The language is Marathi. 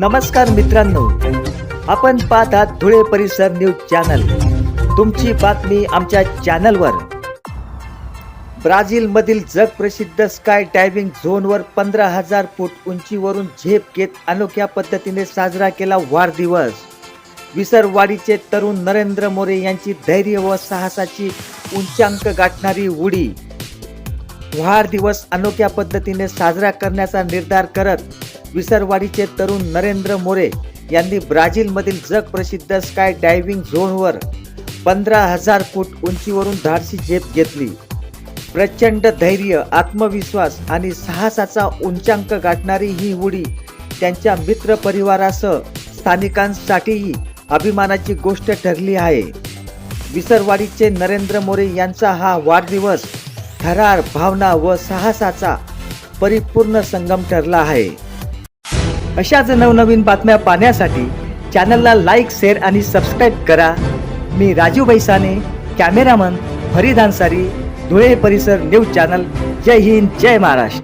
नमस्कार मित्रांनो. आपण पाहत आहात धुळे परिसर न्यूज चॅनल. तुमची बातमी आमच्या चॅनलवर. ब्राझीलमधील जगप्रसिद्ध स्काय डायव्हिंग झोनवर पंधरा हजार फूट उंचीवरून झेप घेत अनोख्या पद्धतीने साजरा केला वाढदिवस. विसरवाडीचे तरुण नरेंद्र मोरे यांची धैर्य व साहसाची उंचांक गाठणारी उडी. वाढदिवस अनोख्या पद्धतीने साजरा करण्याचा निर्धार करत विसरवाडीचे तरुण नरेंद्र मोरे यांनी ब्राझीलमधील जगप्रसिद्ध स्काय डायव्हिंग झोनवर पंधरा हजार फूट उंचीवरून धाडसी झेप घेतली. प्रचंड धैर्य आत्मविश्वास आणि साहसाचा उंचांक गाठणारी ही उडी त्यांच्या मित्र परिवारासह स्थानिकांसाठीही अभिमानाची गोष्ट ठरली आहे. विसरवाडीचे नरेंद्र मोरे यांचा हा वाढदिवस थरार भावना व साहसाचा परिपूर्ण संगम ठरला आहे. अशाच नवनवीन बातम्या पाहण्यासाठी चॅनलला लाईक शेअर आणि सबस्क्राईब करा. मी राजू बैसाने कॅमेरामन फरीद अन्सारी धुळे परिसर न्यूज चॅनल. जय हिंद जय महाराष्ट्र.